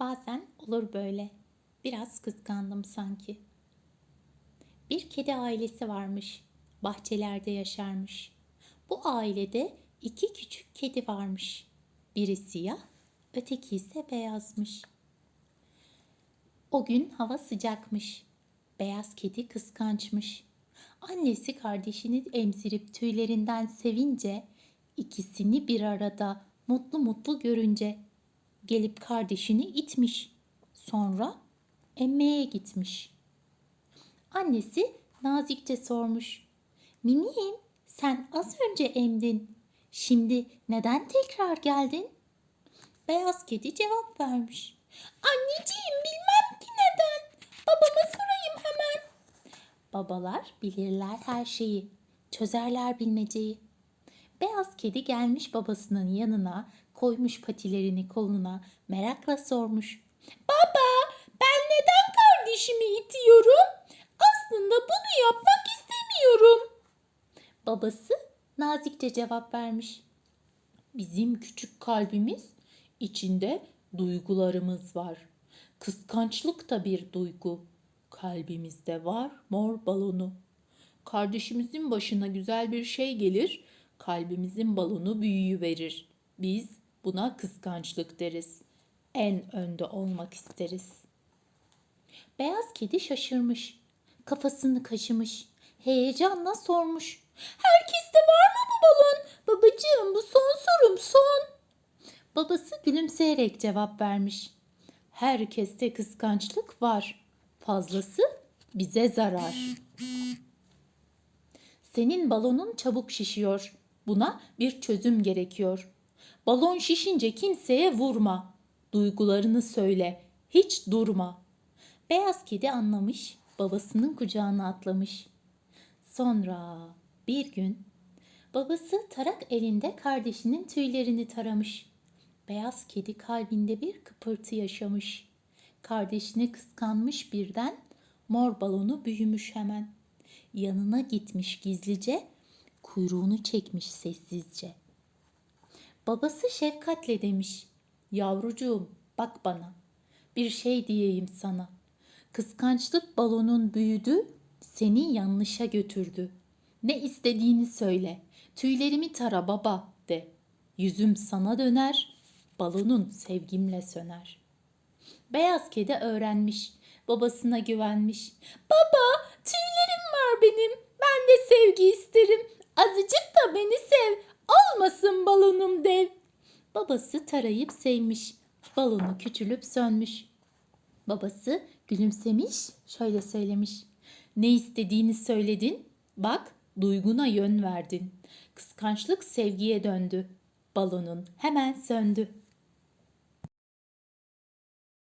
Bazen olur böyle. Biraz kıskandım sanki. Bir kedi ailesi varmış. Bahçelerde yaşarmış. Bu ailede iki küçük kedi varmış. Biri siyah, öteki ise beyazmış. O gün hava sıcakmış. Beyaz kedi kıskançmış. Annesi kardeşini emzirip tüylerinden sevince ikisini bir arada mutlu mutlu görünce gelip kardeşini itmiş. Sonra emmeye gitmiş. Annesi nazikçe sormuş. Mimiğim sen az önce emdin. Şimdi neden tekrar geldin? Beyaz kedi cevap vermiş. Anneciğim bilmem ki neden. Babama sorayım hemen. Babalar bilirler her şeyi. Çözerler bilmeceyi. Beyaz kedi gelmiş babasının yanına, koymuş patilerini koluna, merakla sormuş. Baba, ben neden kardeşimi itiyorum? Aslında bunu yapmak istemiyorum. Babası nazikçe cevap vermiş. Bizim küçük kalbimiz içinde duygularımız var. Kıskançlık da bir duygu. Kalbimizde var mor balonu. Kardeşimizin başına güzel bir şey gelir, kalbimizin balonu büyüyü verir. Biz buna kıskançlık deriz. En önde olmak isteriz. Beyaz kedi şaşırmış. Kafasını kaşımış. Heyecanla sormuş. Herkeste var mı bu balon? Babacığım bu son sorum son. Babası gülümseyerek cevap vermiş. Herkeste kıskançlık var. Fazlası bize zarar. Senin balonun çabuk şişiyor. Buna bir çözüm gerekiyor. Balon şişince kimseye vurma. Duygularını söyle. Hiç durma. Beyaz kedi anlamış, babasının kucağına atlamış. Sonra bir gün babası tarak elinde kardeşinin tüylerini taramış. Beyaz kedi kalbinde bir kıpırtı yaşamış. Kardeşini kıskanmış birden mor balonu büyümüş hemen. Yanına gitmiş gizlice, kuyruğunu çekmiş sessizce. Babası şefkatle demiş. Yavrucuğum bak bana. Bir şey diyeyim sana. Kıskançlık balonun büyüdü, seni yanlışa götürdü. Ne istediğini söyle. Tüylerimi tara baba de. Yüzüm sana döner, balonun sevgimle söner. Beyaz kedi öğrenmiş, babasına güvenmiş. Baba, tüylerim var benim. Ben de sevgi isterim. Azıcık da beni sev. Olmasın balonum dev. Babası tarayıp sevmiş. Balonu küçülüp sönmüş. Babası gülümsemiş, şöyle söylemiş. Ne istediğini söyledin, bak duyguna yön verdin. Kıskançlık sevgiye döndü. Balonun hemen söndü.